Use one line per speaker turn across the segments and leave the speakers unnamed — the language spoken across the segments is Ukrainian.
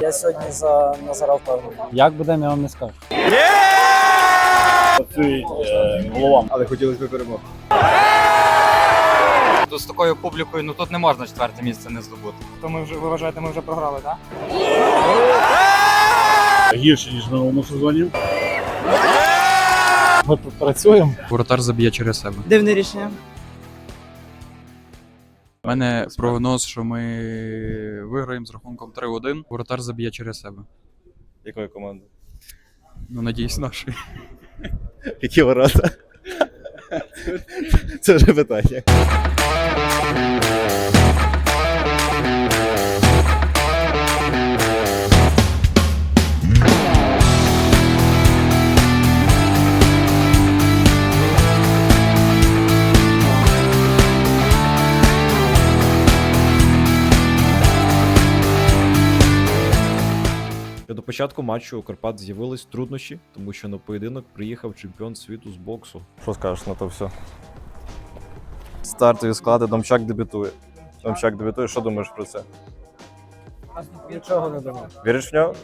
Я сьогодні за Назара впевнений.
Як буде, я вам не скажу.
працюють е, головам.
але хотілося б перемоги.
Тут з такою публікою, ну тут не можна четверте місце не здобути.
То ми вже ви вважаєте, ми вже програли, так?
Гірше, ніж в минулому сезоні.
Ми тут працюємо.
Воротар заб'є через себе.
Дивне рішення.
У мене прогноз, що ми виграємо з рахунком 3-1. Воротар заб'є через себе.
Якої команди?
Ну, надіюсь, нашої.
Які ворота? Це вже питання.
До початку матчу у Карпат з'явились труднощі, тому що на поєдинок приїхав чемпіон світу з боксу.
Що скажеш на то все? Стартові склади, Домчак дебютує. Домчак дебютує, що думаєш про це?
Нічого не думав.
Віриш в нього?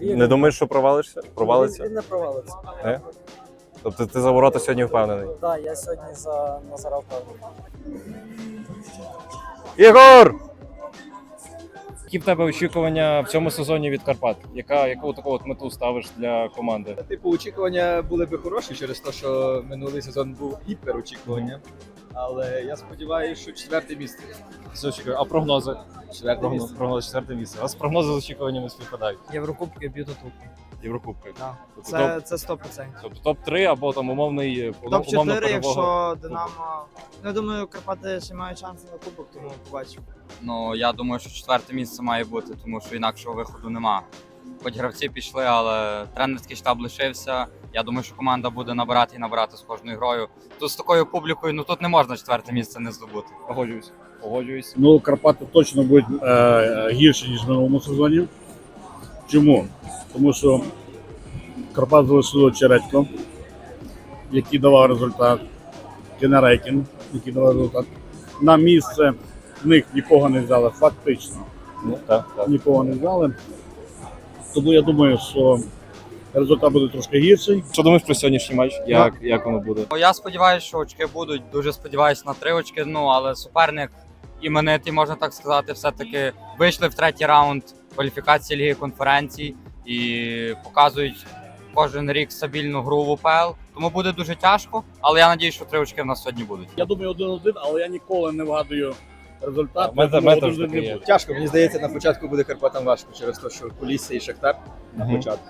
Вірю.
Не думаєш, що провалишся? Провалиться?
Він не провалиться.
Тобто ти за ворота сьогодні впевнений?
Так, я сьогодні за Назара впевнений.
Ігор!
Які в тебе очікування в цьому сезоні від Карпат? Яка яку таку от мету ставиш для команди?
Типу, очікування були би хороші через те, що минулий сезон був гіперочікування. Але я сподіваюся, що четверте місце.
А прогнози?
Четверте
Прогноз,
місце.
прогноз четверте місце. У вас прогнози з очікуваннями співпадають.
Єврокубки б'ють до тут.
Єврокубки.
Так.
Тобто
Це, це 100%.
Тобто топ-3 або там умовний умовна
Топ-4,
перемога.
якщо Динамо. Ну, я думаю, Карпати ще мають шанси на кубок, тому побачимо.
Ну, я думаю, що четверте місце має бути, тому що інакшого виходу нема. Хоч гравці пішли, але тренерський штаб лишився. Я думаю, що команда буде набирати і набирати з кожною грою. Тут з такою публікою, ну тут не можна четверте місце не здобути.
Погоджуюсь. Погоджуюсь.
Ну, Карпати точно будуть е, гірше, ніж в минулому сезоні. Чому? Тому що Карпат залишило Чередько, який давав результат, Кенерейкін, який давав результат. На місце в них нікого не взяли, фактично.
Ну, так, так.
Нікого не взяли. Тому я думаю, що результат буде трошки гірший.
Що думаєш про сьогоднішній матч? Як, як воно буде?
Я сподіваюся, що очки будуть. Дуже сподіваюся на три очки. Ну але суперник іменитий, можна так сказати, все-таки вийшли в третій раунд кваліфікації Ліги конференцій і показують кожен рік стабільну гру в УПЛ. Тому буде дуже тяжко, але я надію, що три очки в нас сьогодні будуть.
Я думаю, один-один, але я ніколи не вгадую результат.
В мене теж
один-один не буде.
Тяжко, мені здається, на початку буде Карпатам важко через те, що Полісся і Шахтар на
Мгм.
початку.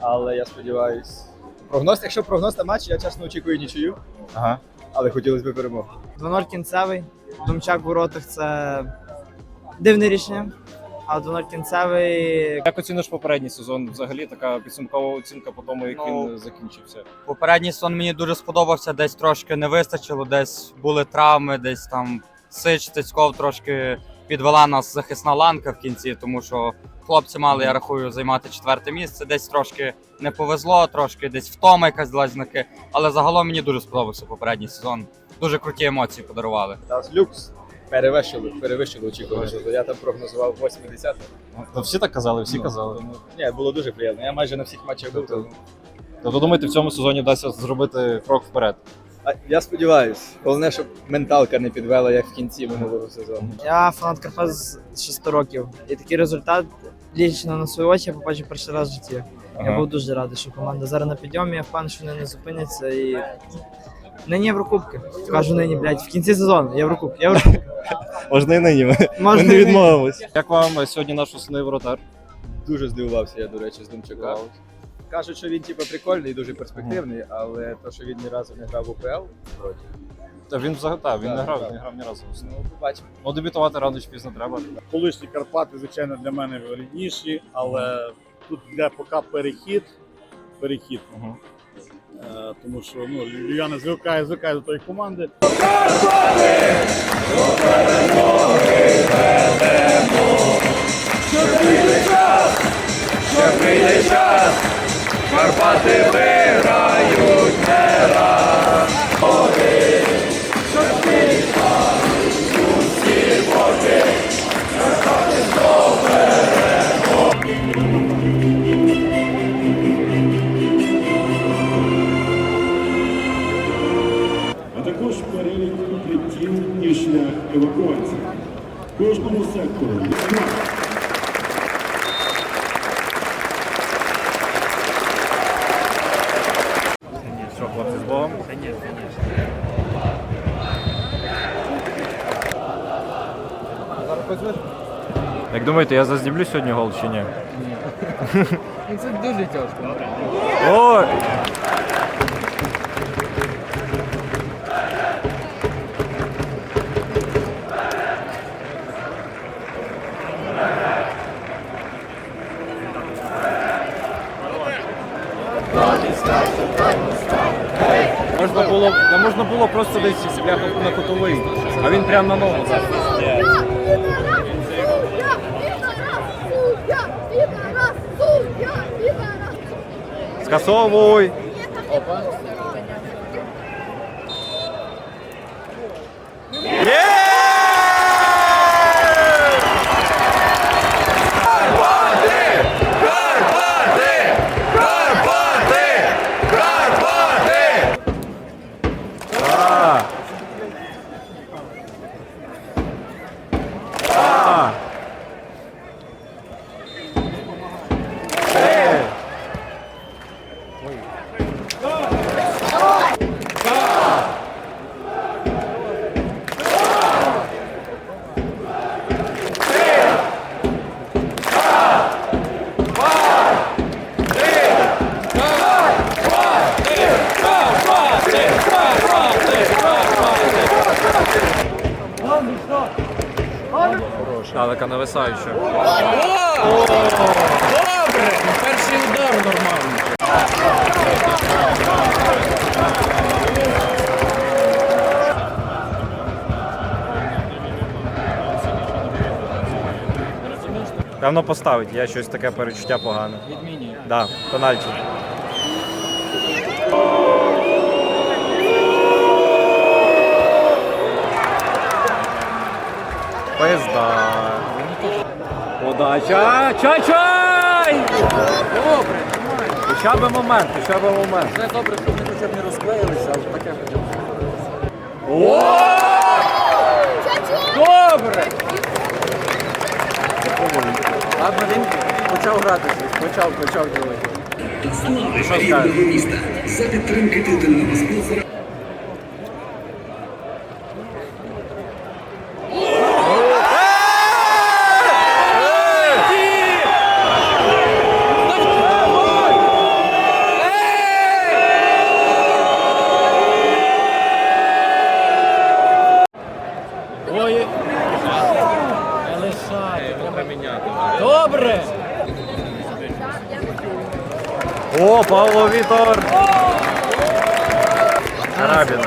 Але я сподіваюсь. Прогноз, якщо прогноз на матч, я чесно очікую нічию,
Ага.
але хотілося б перемоги.
2-0 кінцевий. Думчак в воротах це дивне рішення. А 2-0 кінцевий.
Як оціниш попередній сезон? Взагалі така підсумкова оцінка по тому, як
Ну,
він закінчився.
Попередній сон мені дуже сподобався, десь трошки не вистачило, десь були травми, десь там Сич Цицьков трошки підвела нас захисна ланка в кінці, тому що хлопці мали, я рахую, займати четверте місце. Десь трошки не повезло, трошки десь втома якась дала знаки. Але загалом мені дуже сподобався попередній сезон. Дуже круті емоції подарували.
Люкс перевищило, перевищило очікування. Тобто Я там прогнозував 80.
Ну, всі так казали, всі казали.
Тому, ні, було дуже приємно. Я майже на всіх матчах був. Тому...
Тобто думаєте, в цьому сезоні вдасться зробити крок вперед?
А, я сподіваюся. Головне, щоб менталка не підвела, як в кінці минулого сезону.
Я фанат Карпат з 6 років. І такий результат лічно на свої очі я побачив перший раз в житті. Я був дуже радий, що команда зараз на підйомі, я впевнений, що вони не зупиняться і. Нині Єврокубки. Кажу нині, блядь, в кінці сезону. Єврокубки. Єврокубки.
Можна і нині. Ми,
Можна
ми не
і нині.
відмовимось.
Як вам сьогодні наш основний воротар?
Дуже здивувався я, до речі, з Думчака. Кажуть, що він типу, прикольний, дуже перспективний, але то, що він ні разу не грав в УПЛ, вроді.
Та він взагалі та, він
Так,
не грав,
так.
не грав ні разу. в основному.
Ну, побачимо.
Ну, дебютувати рано чи пізно треба.
Колишні Карпати, звичайно, для мене рідніші, але тут йде поки перехід. Перехід.
Мгм.
Е, тому що ну, львів'яни звикають, звикають до тої команди. Ще прийде час, Карпати ви!
кожному сектору.
Що, хлопці, з Богом? Як думаєте, я заздіблю сьогодні гол чи ні?
Це дуже тяжко.
Ой! Скасовуй!
А, така нависаюча.
Перший удар нормальний.
Певно поставить, я щось таке перечуття погане.
Відмінює.
Да, пенальті. Пизда.
Удача! Чай-чай!
Добре,
Хоча би момент, хоча би момент.
це добре, щоб вони хоча б не розклеїлися, але таке б. Добре! Ладно, він почав грати, почав, почав ділити.
підтримки дитину,
Ой, не лишати, треба міняти. Добре!
О, Павло Вітор! Карабіна.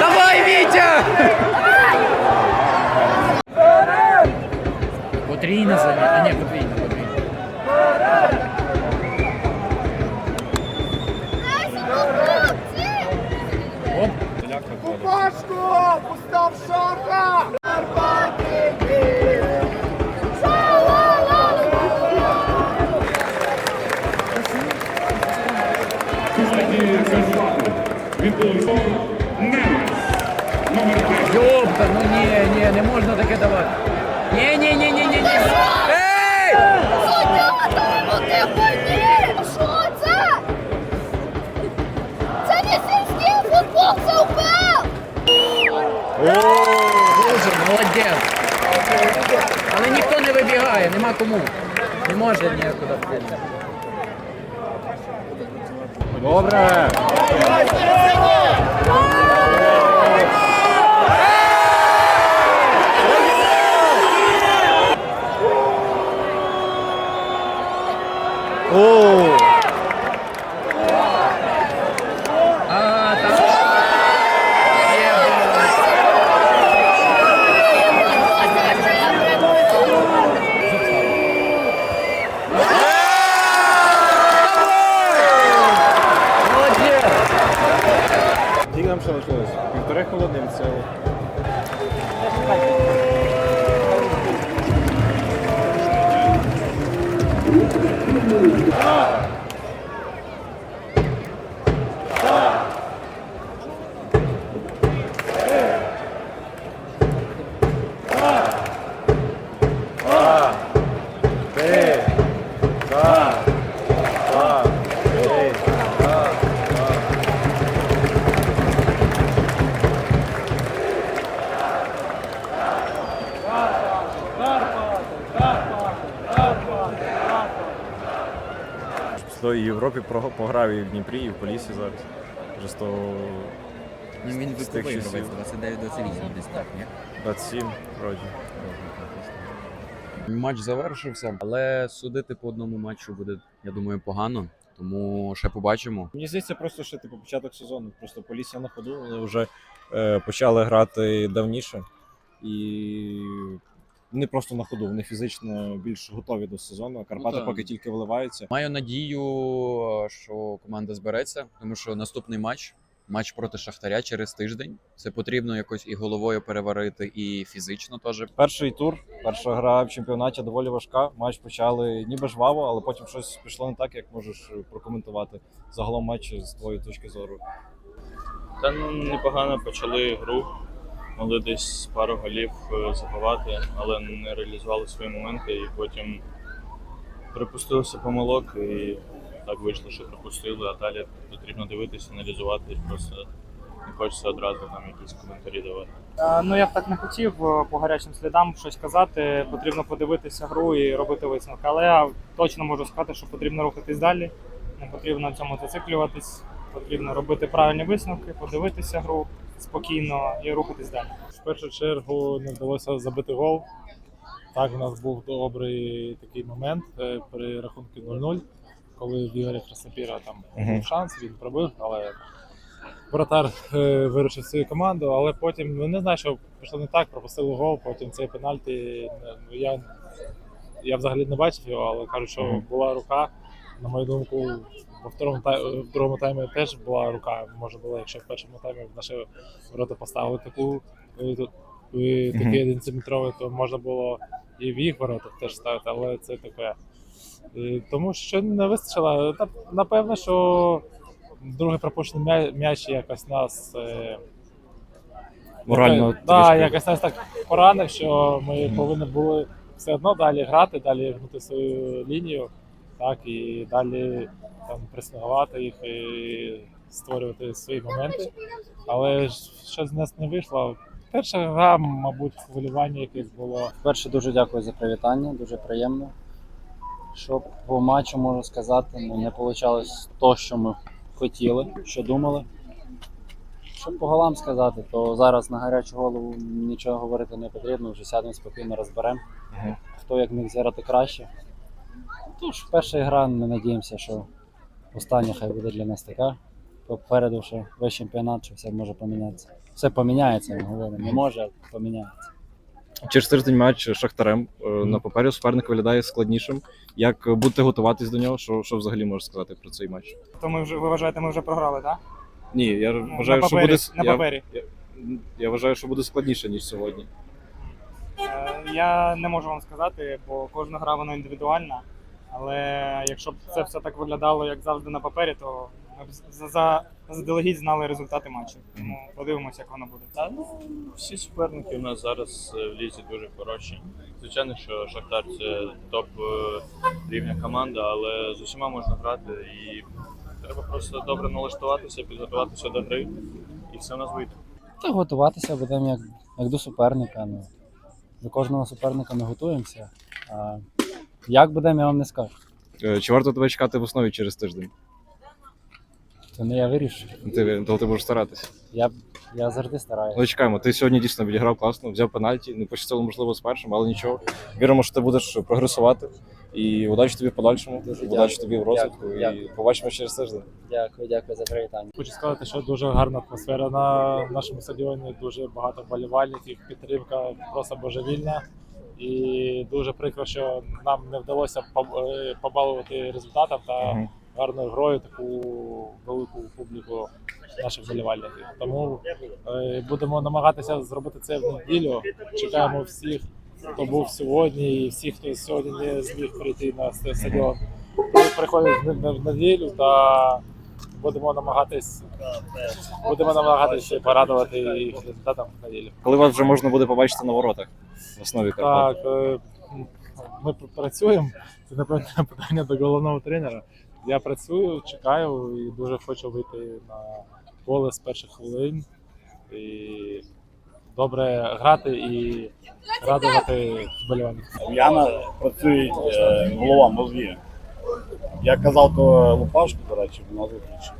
Давай, Вітя! Потрійна заня, а не подвійна, подвійна. Йопта, ну ні, ні, не можна таке давати. Ні, ні, ні, ні,
не
нема кому. Не може ніякуди вплинути.
Добре.
О!
아!
В той Європі пограв і в Дніпрі, і в Полісі зараз. Вже з того
Ну, він
з тих
29-28 десь так, ні?
27 вроді.
Матч завершився, але судити по одному матчу буде, я думаю, погано. Тому ще побачимо.
Мені здається, просто що типу початок сезону. Просто Полісся на ходу, вони вже е, почали грати давніше. І не просто на ходу, вони фізично більш готові до сезону. а Карпати
так.
поки тільки вливаються.
Маю надію, що команда збереться, тому що наступний матч матч проти Шахтаря через тиждень. Це потрібно якось і головою переварити, і фізично теж.
Перший тур, перша гра в чемпіонаті доволі важка. Матч почали ніби жваво, але потім щось пішло не так, як можеш прокоментувати загалом матч з твоєї точки зору.
Та ну непогано почали гру. Могли десь пару голів е, забивати, але не реалізували свої моменти і потім припустилися помилок і так вийшло, що пропустили, а далі потрібно дивитися, аналізувати, просто не хочеться одразу там якісь коментарі давати.
Ну я б так не хотів е, по гарячим слідам щось казати. Потрібно подивитися гру і робити висновки. Але я точно можу сказати, що потрібно рухатись далі. Не потрібно на цьому зациклюватись. Потрібно робити правильні висновки, подивитися гру спокійно і рухатись далі.
В першу чергу не вдалося забити гол. Так, у нас був добрий такий момент е, при рахунку 0-0, коли в Ігоря Краснопіра там був шанс, він пробив, але воротар е, виручив свою команду, але потім ну, не знаю, що пішло не так, пропустили гол, потім цей пенальті. е, ну, Я, я взагалі не бачив його, але кажуть, що була рука. На мою думку, во второму тай- в другому таймі теж була рука. Може було, якщо в першому таймі в наші ворота поставили таку е, тут, 11-метровий, то можна було і в їх воротах теж ставити, але це таке. Тому що не вистачило. Напевно, що другий пропущений м'яч якось нас. е,
Морально
Е, да, якось нас так поранив, що ми повинні були все одно далі грати, далі гнути свою лінію, так, і далі там пресингувати їх і створювати свої моменти. Але ж щось з нас не вийшло. Перша гра, мабуть, хвилювання якесь було.
Перше, дуже дякую за привітання, дуже приємно. Що по матчу можу сказати, ну, не вийшло то, що ми хотіли, що думали. Що по голам сказати, то зараз на гарячу голову нічого говорити не потрібно, вже сядемо спокійно розберемо. Хто як міг зіграти краще. Тож, перша гра, ми надіємося, що остання хай буде для нас така. Попереду, що весь чемпіонат, що все може помінятися. Все поміняється, ми говоримо. Не може, а поміняється.
Через тиждень матч з Шахтарем е, на папері суперник виглядає складнішим. Як будете готуватись до нього? Що, що взагалі можеш сказати про цей матч?
То ми вже ви вважаєте, ми вже програли, так?
Ні, я
Ну,
вважаю,
на
що буде
на папері.
Я, я вважаю, що буде складніше ніж сьогодні.
Е, Я не можу вам сказати, бо кожна гра вона індивідуальна. Але якщо б це все так виглядало, як завжди на папері, то ми б за- за- заздалегідь знали результати матчу. Тому подивимося, як воно буде.
Та ну всі суперники у нас зараз е, в лізі дуже хороші. Звичайно, що Шахтар це топ е, рівня команда, але з усіма можна грати і треба просто добре налаштуватися, підготуватися до гри, і все у нас вийде.
Та готуватися будемо як, як до суперника. Ну, до кожного суперника ми готуємося. А як будемо, я вам не скажу.
Е, Чи варто тебе чекати в основі через тиждень?
Це не я вирішую.
Ти, то ти будеш старатися.
Я, я завжди стараюся.
Ну, чекаємо. Ти сьогодні дійсно відіграв класно, взяв пенальті, не пощастило, можливо, з першим, але нічого. Віримо, що ти будеш прогресувати. І удачі тобі в подальшому,
Дуже
удачі
дякую.
тобі в розвитку.
Дякую,
І
дякую.
побачимо через тиждень.
Дякую, дякую за привітання.
Хочу сказати, що дуже гарна атмосфера на нашому стадіоні, дуже багато вболівальників, підтримка просто божевільна. І дуже прикро, що нам не вдалося е, побалувати результатом та гарною грою таку велику публіку наших вболівальників. Тому е, будемо намагатися зробити це в неділю. Чекаємо всіх, хто був сьогодні, і всіх, хто сьогодні не зміг прийти на ст- стадіон. приходять в неділю та будемо намагатись будемо намагатися порадувати їх результатом в неділю.
Коли вас вже можна буде побачити на воротах в основі Карпат?
Так, е, ми працюємо. Це напевно питання до головного тренера. Я працюю, чекаю і дуже хочу вийти на поле з перших хвилин і добре грати і радувати вболівальників.
Яна працює е, голова, мозги. Я казав, то Лупашку, до речі, вона зустрічі.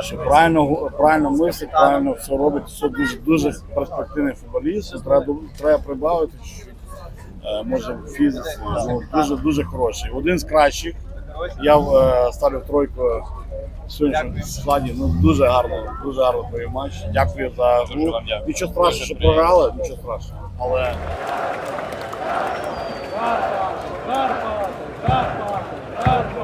Що правильно правильно мислить, правильно все робить, це дуже дуже перспективний футболіст, треба треба прибавити, що, е, може в фізиці, ну, дуже дуже хороший. Один з кращих. Я е, ставлю тройку в сьогоднішньому складі. Ну дуже гарно, дуже гарно твій матч. Дякую за гру. Нічого страшного, що програли, нічого страшного. Але. Amen.